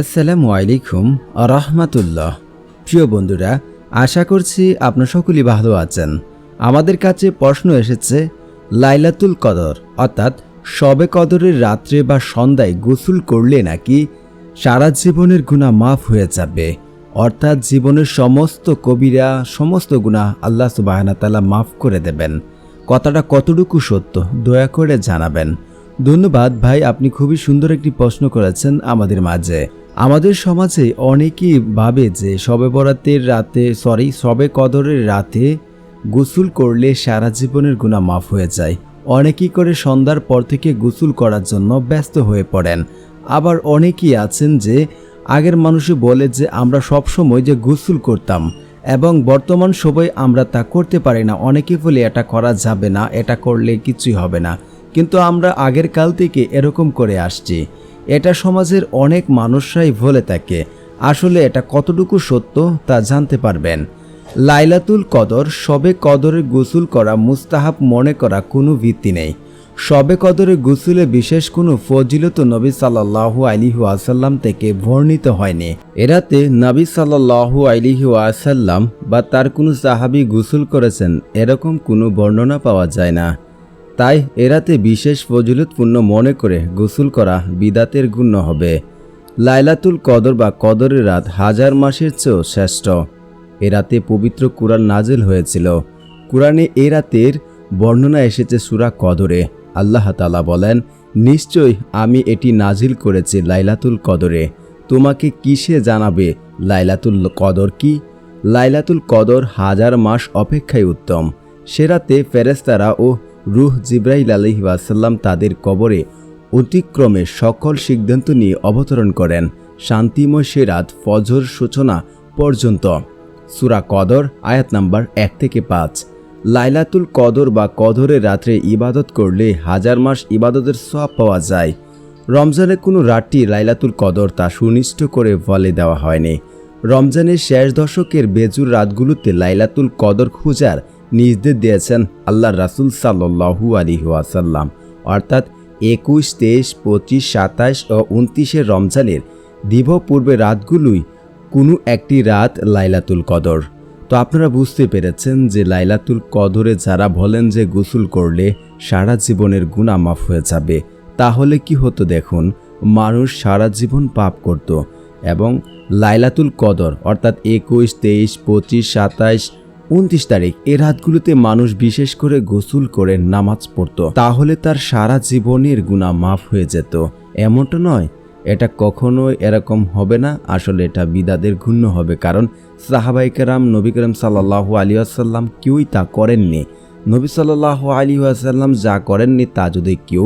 আসসালামু আলাইকুম রহমাতুল্লাহ প্রিয় বন্ধুরা, আশা করছি আপনার সকলেই ভালো আছেন। আমাদের কাছে প্রশ্ন এসেছে, লাইলাতুল কদর, অর্থাৎ শবে কদরের রাত্রে বা সন্ধ্যায় গোসল করলে নাকি সারা জীবনের গুণা মাফ হয়ে যাবে? অর্থাৎ জীবনের সমস্ত কবিরা, সমস্ত গুণা আল্লাহ সুবাহনা তালা মাফ করে দেবেন। কথাটা কতটুকু সত্য, দয়া করে জানাবেন। ধন্যবাদ ভাই, আপনি খুবই সুন্দর একটি প্রশ্ন করেছেন আমাদের মাঝে। আমাদের সমাজে অনেকেই ভাবে যে শবে বরাতের রাতে সরি শবে কদরের রাতে গোসল করলে সারা জীবনের গুণা মাফ হয়ে যায়। অনেকেই করে সন্ধ্যার পর থেকে গোসল করার জন্য ব্যস্ত হয়ে পড়েন। আবার অনেকেই আছেন যে আগের মানুষই বলে যে আমরা সবসময় যে গোসল করতাম এবং বর্তমান সময় আমরা তা করতে পারি না। অনেকে বলে, এটা করা যাবে না, এটা করলে কিছুই হবে না। কিন্তু আমরা আগের কাল থেকে এরকম করে আসছি। এটা সমাজের অনেক মানুষরাই বলে থাকে। আসলে এটা কতটুকু সত্য তা জানতে পারবেন। লাইলাতুল কদর, সবে কদরে গোসল করা মুস্তাহাব মনে করা কোনো ভিত্তি নেই। সবে কদরে গোসলে বিশেষ কোনো ফজিলত নবী সাল্লাহু আলিহু আসাল্লাম থেকে বর্ণিত হয়নি। এরাতে নবী সাল্লাহু আলিহু আসাল্লাম বা তার কোনো সাহাবি গোসল করেছেন এরকম কোনো বর্ণনা পাওয়া যায় না। তাই এরাতে বিশেষ ফজিলতপূর্ণ মনে করে গোসল করা বিদাতের গুণ্য হবে। লাইলাতুল কদর বা কদরের রাত হাজার মাসের চেয়েও শ্রেষ্ঠ। এ রাতে পবিত্র কুরআন নাজিল হয়েছিল। কুরআনে এ রাতের বর্ণনা এসেছে সুরা কদরে। আল্লাহ তালা বলেন নিশ্চয় আমি এটি নাজিল করেছি লাইলাতুল কদরে। তোমাকে কিসে জানাবে লাইলাতুল কদর কি? লাইলাতুল কদর হাজার মাস অপেক্ষায় উত্তম। সে রাতে ফেরেস্তারা ও রুহ জিব্রাইল আলহি ওয়াসাল্লাম তাদের কবরে অতিক্রমে সকল সিদ্ধান্ত নিয়ে অবতরণ করেন। শান্তিময় সে রাত ফজর সূচনা পর্যন্ত। সুরা কদর, আয়াত নাম্বার এক থেকে পাঁচ। লাইলাতুল কদর বা কদরের রাত্রে ইবাদত করলে হাজার মাস ইবাদতের সব পাওয়া যায়। রমজানের কোনো রাতটি লাইলাতুল কদর তা সুনিষ্ট করে বলে দেওয়া হয়নি। রমজানের শেষ দশকের বেজুর রাতগুলোতে লাইলাতুল কদর খুঁজার নির্দেশ দিয়েছেন আল্লাহ রাসুল সাল্লু আলী ওয়াসাল্লাম। অর্থাৎ একুশ, তেইশ, পঁচিশ সাতাশ ও উনত্রিশে রমজানের দিভ পূর্বে রাতগুলোই কোনো একটি রাত লাইলাতুল কদর। তো আপনারা বুঝতে পেরেছেন যে লাইলাতুল কদরে যারা বলেন যে গোসল করলে সারা জীবনের গুণা মাফ হয়ে যাবে, তাহলে কি হতো দেখুন, মানুষ সারা জীবন পাপ করত এবং লাইলাতুল কদর, অর্থাৎ একুশ, তেইশ, পঁচিশ, সাতাইশ উনত্রিশ তারিখ এ রাতগুলোতে মানুষ বিশেষ করে গোসল করে নামাজ পড়ত, তাহলে তার সারা জীবনের গুণা মাফ হয়ে যেত। এমনটা নয়, এটা কখনোই এরকম হবে না, আসলে এটা বিদাদের ঘূর্ণ হবে, কারণ সাহাবাইকেরাম নবী করিম সাল্লাহ আলী আসাল্লাম কেউই তা করেননি। নবী সাল্লাহ আলী আসাল্লাম যা করেননি তা যদি কেউ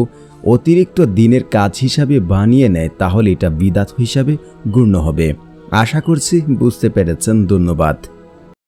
অতিরিক্ত দিনের কাজ হিসাবে বানিয়ে নেয়, তাহলে এটা বিদাত হিসাবে গণ্য হবে। আশা করছি বুঝতে পেরেছেন, ধন্যবাদ।